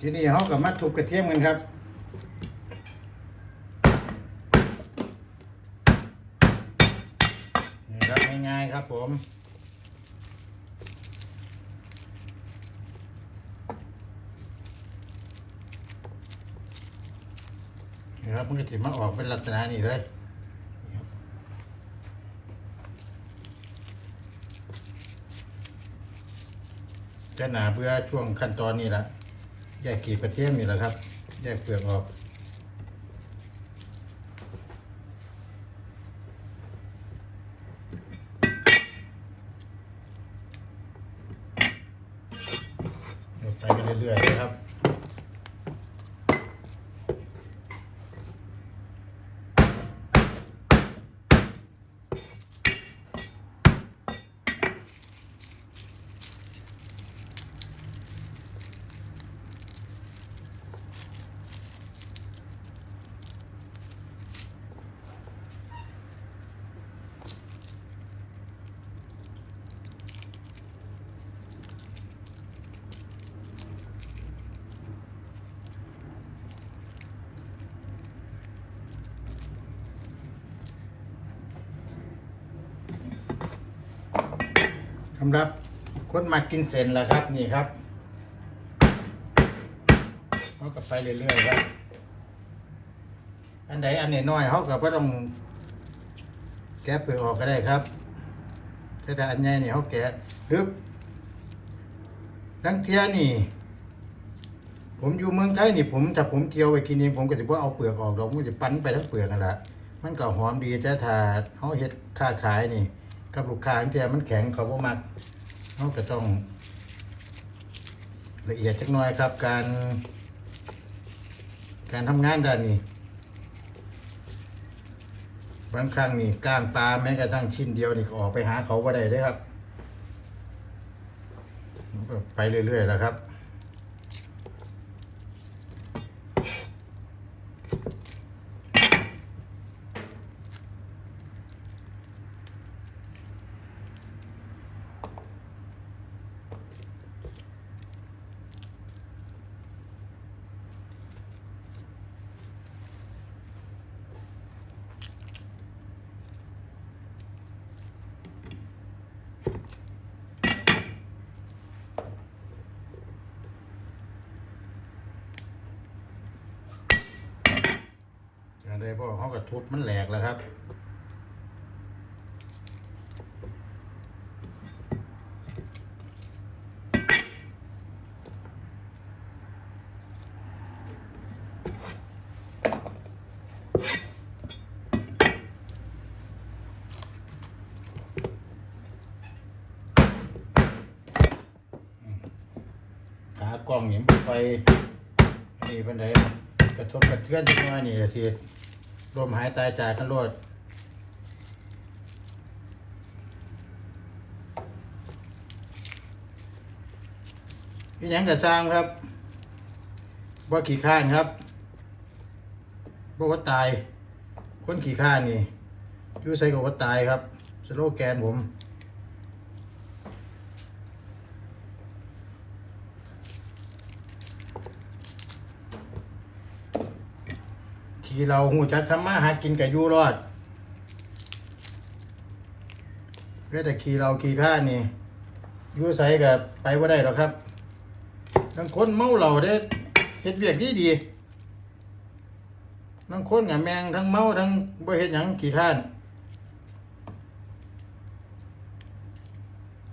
ทีนี้เขากับมาทุบกระเทียมกันครับนี่ครับง่ายๆครับผมนี่ครับมันก็จะมาออกเป็นลักษณะนี้เลยจะหนาเพื่อช่วงขั้นตอนนี้ละ แยกกีบกระเทียมนี่แหละครับ แยกเปลือกออกไปกันเรื่อยๆนะครับำหรับคนมากินเส้นแล้วครับนี่ครับเขาก็ไปเรื่อยๆครับ อันใดอันไหนน้อยเขาก็บ่ต้องแกะเปลือกออกก็ได้ครับแต่ถ้าอันใหญ่นี่เขาแกะฮึบดังเทียนี่ ผมอยู่เมืองไทยนี่ผมถ้าผมเที่ยวไปกินเองผมก็จะว่าเอาเปลือกออกดอกมันจะปั้นไปทั้งเปลือกกันละมันก็หอมดีแต่ถ้าเขาเฮ็ดค้าขายนี่ กับลูกค้าที่มันแข็งเขาบ่มักเขาก็ต้อง ละเอียดจักหน่อยครับ การ การทำงานด้านนี้ บางครั้งนี่ก้างปลาแม้กระทั่งชิ้นเดียวนี่ก็ออกไปหาเขาบ่ได้เด้ครับ ไปเรื่อยๆแล้วครับ ทุบมันแหลกแล้วครับขากล้องนี่มันไปนี่เป็นไดกระทบกระเทือนจังว่านี่สิ ลมหายตายจากกันรวดพี่ยังกระสร้างครับว่าขี่ข้านครับบ่ว่าตาย คนขี่ข้านนี่ยู่ใส่กับว่าตายครับสโลแกนผม ขี่เราหูจักทำมาหากินกับยูรอดเพื่อแต่ขี่เราขี่ข้านี่ยูใส่กับไปว่าได้หรอครับบางคนเมาเหล่าได้เฮ็ดเวียกดีดีบางคนกับแมงทั้งเมาทั้งบ่เฮ็ดหยังขี่ข้าน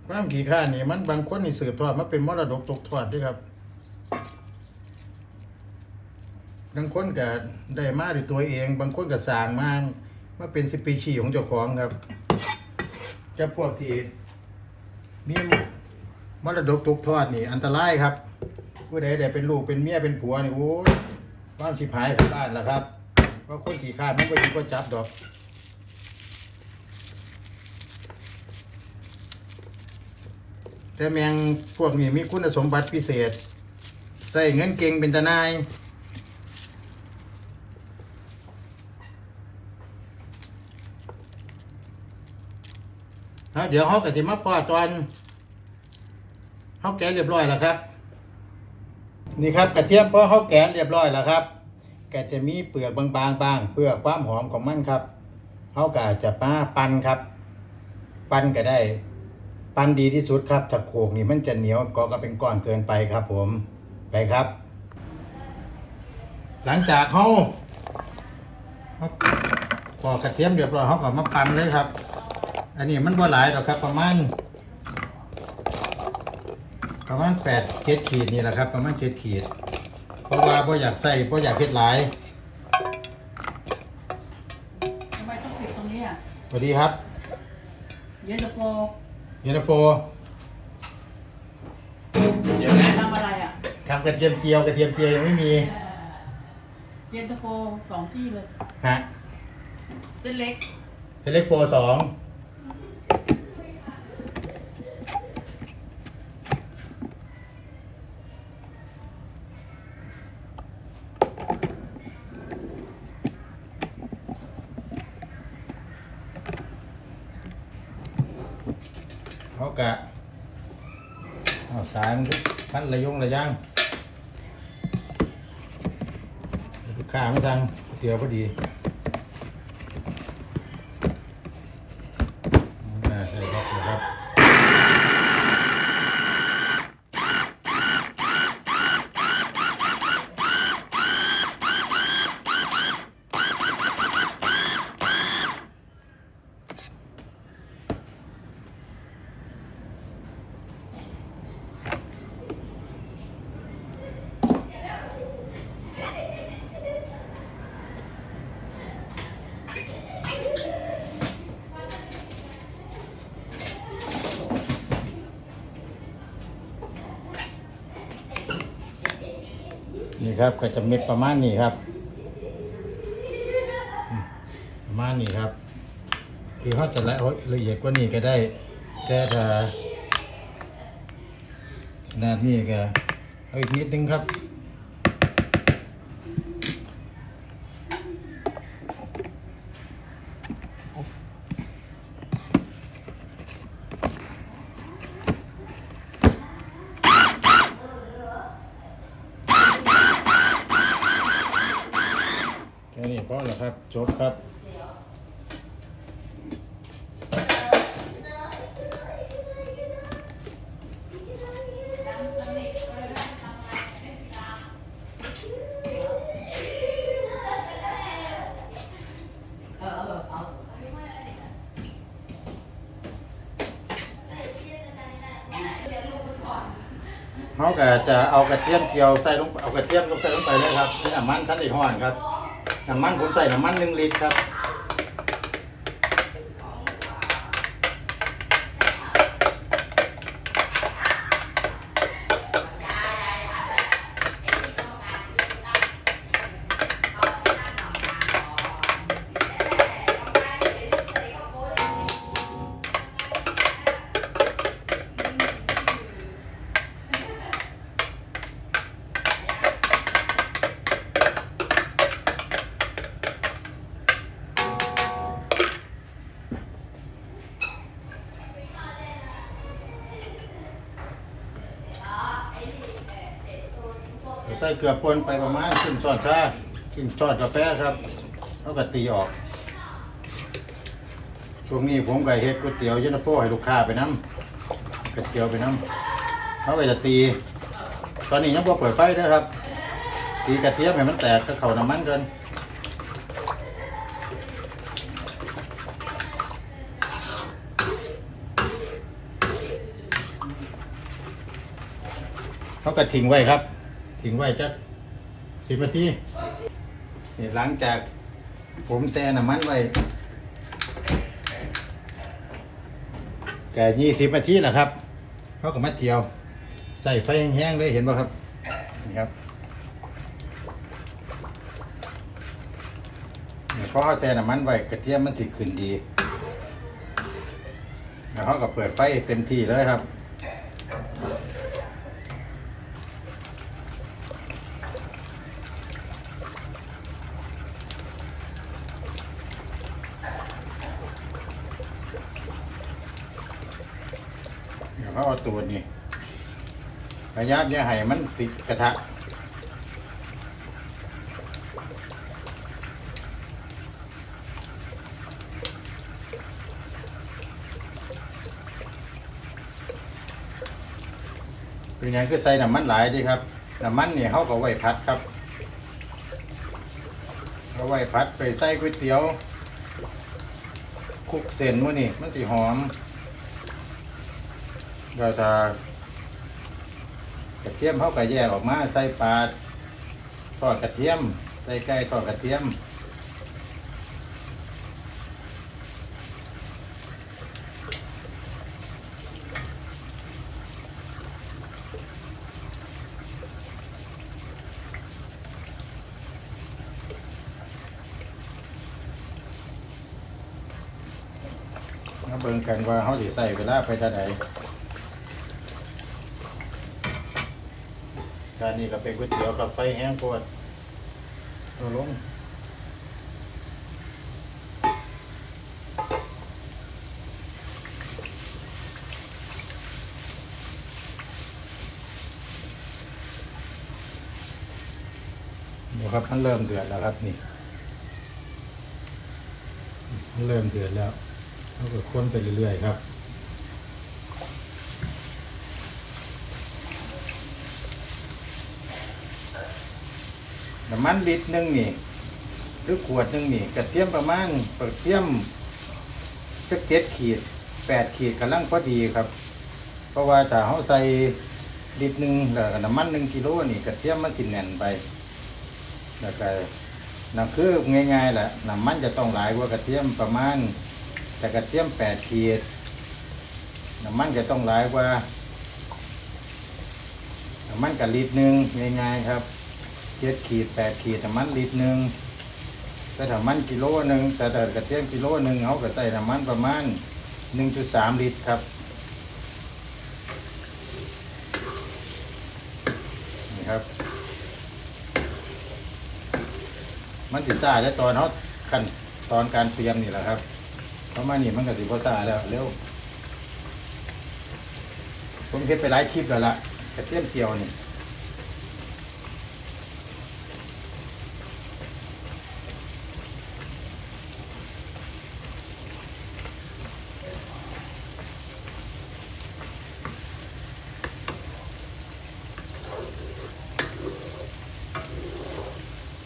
ความขี่ข้านนี่มันบางคนนี่สืบทอดมาเป็นมรดกตกทอดด้วยครับ บางคนก็ได้มาด้วยตัวเอง บางคนก็สร้างมามาเป็นสปีชีของเจ้าของครับจะพวกที่มีมรดกตกทอดนี่ อันตรายครับผู้ใดได้เป็นลูกเป็นเมียเป็นผัวนี่โอ้ยความชิบหายของบ้านแล้วครับเพราะคนขี่ข้ามันก็ยิงก็จับดอกแต่แมงพวกนี้มีคุณสมบัติพิเศษ ใส่เงินเก่งเป็นตานาย แล้วเดี๋ยวเขาก็จะมาปอดตอนเขาแกะเรียบร้อยแล้วครับ นี่ครับกระเทียมพอเขาแกะเรียบร้อยแล้วครับแกจะมีเปลือกบางๆบ้างเพื่อความหอมของมันครับเขาก็จะมาปั่นครับ ปั้นก็ได้ ปั้นดีที่สุดครับถ้าโขกนี่มันจะเหนียวก็ก็เป็นก้อนเกินไปครับ ผมไปครับ หลังจากเขาเขาปอกกระเทียมเรียบร้อยเขาก็มาปั้นเลยครับ อันนี้มันบ่หลายหรอกครับ ประมาณ ประมาณแปดเจ็ดขีดนี่แหละครับ ประมาณเจ็ดขีด เพราะว่าพ่อยากใส่พ่อยากเฮ็ดหลายทำไมต้องปิดตรงนี้อะสวัสดีครับเย็นตาโฟเยนตาโฟเดี๋ยวนะทำอะไรอะทำกระเทียมเจียวกระเทียมเจียวยังไม่มีเย็นตาโฟสองที่เลยฮะเส้นเล็กเทเล็กโฟสองเขากะเอาสายมันก็พันระ ยังลูกค้ามาสั่งก๋วยเตี๋ยวพอดี อ่าใช่ครับเดี๋ยวครับนี่ ครับ ก็จะเม็ดประมาณนี้ครับ ประมาณนี้ครับ คือเขาจะละละเอียดกว่านี้ก็ได้ แต่ถ้าขนาดนี้ก็เอาอีกนิดนึงครับ แค่นี้พอแล้วครับ จบครับ เขาก็จะเอากระเทียมเจียวใส่ลงเอากระเทียมก็ใส่ลงไปเลยครับน้ำมันท่านอีกห่อนครับน้ำมันผมใส่น้ำมันหนึ่งลิตรครับ ส่เกลือป่นไปประมาณครึ่งช้อนชาครึ่งช้อนกาแฟครับแล้วก็ตีออก ช่วงนี้ผมก็เฮ็ดก๋วยเตี๋ยวเย็นตาโฟให้ลูกค้าไปน้ำก๋วยเตี๋ยวไปน้ำเขาก็จะตี ตอนนี้ยังพอเปิดไฟเด้อครับ ตีกระเทียมให้มันแตกก็เข้าน้ำมันกันเขาก็ทิ้งไว้ครับ ทิ้งไว้จักสิบนาทีนี่หลังจากผมแช่น้ำมันไว้แก่ยี่สิบนาทีแหละครับเขาก็มาเจียว ใส่ไฟแห้งๆเลยเห็นป่ะครับนี่ครับนี่พอเขาแช่น้ำมันไว้กระเทียมมันสิขึ้นดีแล้วเขาก็เปิดไฟเต็มที่เลยครับ ตูดนี่พยายามอย่าให้มันติดกระทะเป็นยังคือใส่น้ำมันหลายดีครับน้ำมันนี่เขาก็ไว้พัดครับเราไว้พัดไปใส่ก๋วยเตี๋ยว คุกเส้นมื้นี่มันสิหอม เราจะกระเทียมเขาก็แยกออกมาใส่ปลาทอดกระเทียมใส่ไก่ทอดกระเทียมเบิ่งกันว่าเขาสิใส่เวลาไปเท่าใดการนี้ก็เป็นก๋วยเตี๋ยวกับไฟแห้งปวดเอาลงดี๋ยวครับมันเริ่มเดือดแล้วครับนี่มันเริ่มเดือดแล้วเราก็ค้นไปเรื่อยๆครับ น้ำมันลิตรหนึ่งนี่หรือขวดหนึ่งนี่กระเทียมประมาณกระเทียมจะเจ็ดขีดแปดขีดกำลังพอดีครับ เพราะว่าถ้าเขาใส่ลิตรหนึ่งแล้วน้ำมันหนึ่งกิโลนี่กระเทียมมันสิแน่นไปแล้วก็นั่นคือง่ายๆแหละน้ำมันจะต้องหลายกว่ากระเทียมประมาณแต่กระเทียมแปดขีดน้ำมันจะต้องหลายกว่าน้ำมันกับลิตรหนึ่งง่ายๆครับ จ็ดขีดแปดขีดน้ำมันลิตรหนึ่งแต่ถ้ามันกิโลหนึ่งแต่แต่กระเทียมกิโลหนึ่งเขาก็ใส่น้ำมันประมาณหนึ่งจุดสามลิตรครับนี่ครับ มันติดซ่าและตอนเขาขั้นตอนการเตรียมนี่แหละครับเพราะมานี่มันก็สิบ่ซ่าแล้วเร็วผมเฮ็ดไปหลายคลิปแล้วล่ะกระเทียมเจียวนี่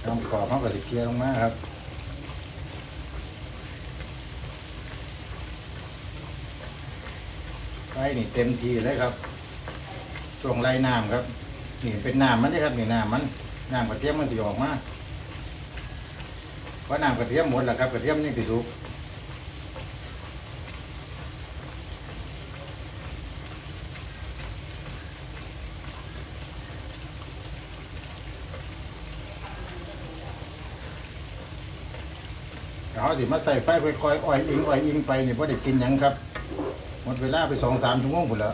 ทำกรอบ เคลียร์ลงมาครับไฟนี่เต็มทีเลยครับ ช่วงไล่น้ำครับ นี่เป็นน้ำมันนี่ครับนี่น้ำมันน้ำกระเทียมมันจะออกมาเพราะน้ำกระเทียมหมดแล้วครับกระเทียมนี่ติสุก เขาสิมาใส่ไฟค่อยๆอ่อยอิงอ่อยอิงไปนี่พอได้กินหยังครับ หมดเวลาไปสองสามชั่วโมงหมดแล้ว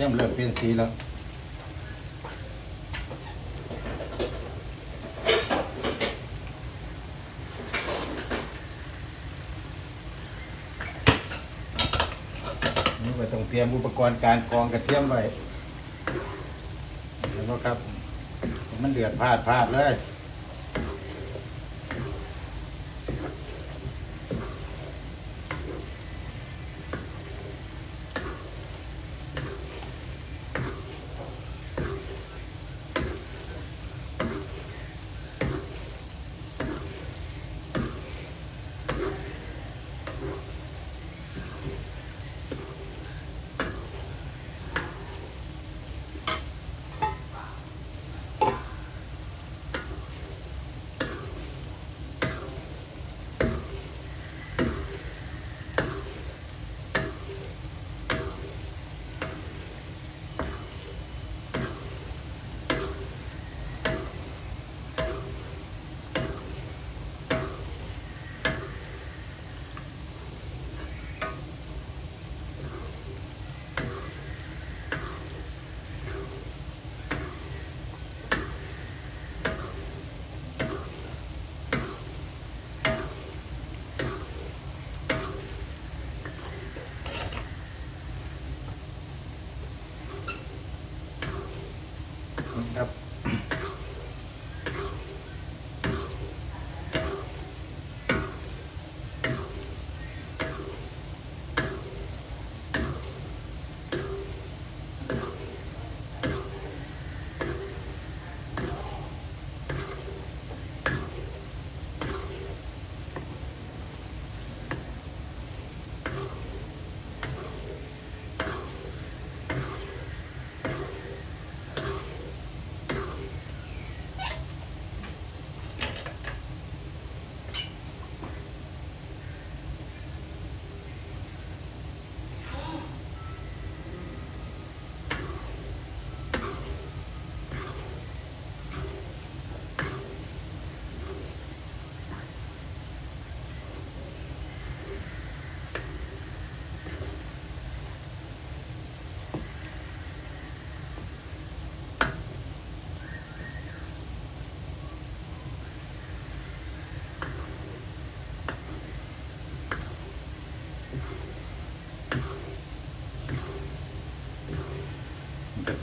ครับเทียมเริ่มเปลี่ยนสีแล้วนี่ก็ต้องเตรียมอุปกรณ์การกรองกระเทียมไว้เห็นไหมครับ มันเดือดพลาดพลาดเลย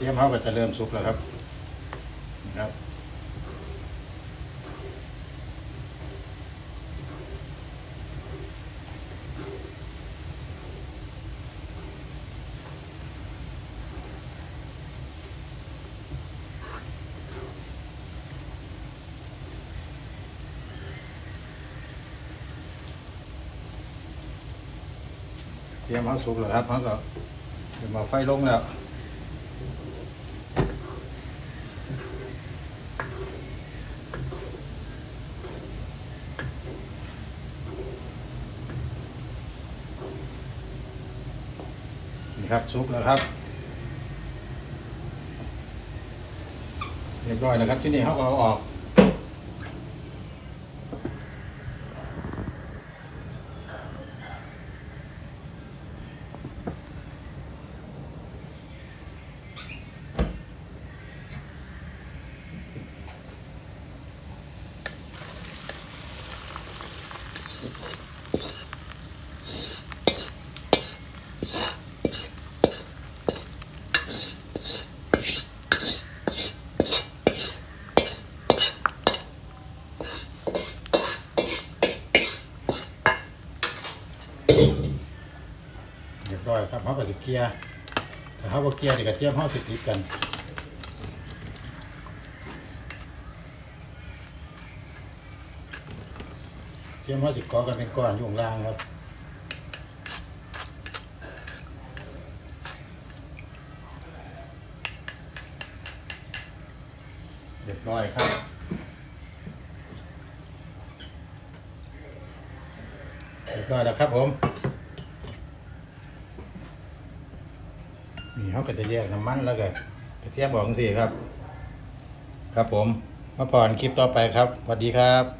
ยมเขาก็จะเริ่มสุกแล้วครับนะครับเตรียมเขาสุกแล้วครับเขาก็เดี๋ยวมาไฟลงแล้ว สุกแล้วครับ เรียบร้อยแล้วครับที่นี่เขาเอาออก เรียบร้อยครับเขา เกียร์ถ้าเขาก็เกียร์เดี๋ยวกระเทียมเขาสิติดกันเทียมเขาสิเกาะกันเป็นก้อนอยู่งล่างครับเรียบร้อยครับเรียบร้อยแล้วครับผม นี่เขาก็จะ แยกน้ำมันแล้วก็กระเทียมบอกสิครับ ครับผมมาผ่อนคลิปต่อไปครับสวัสดีครับ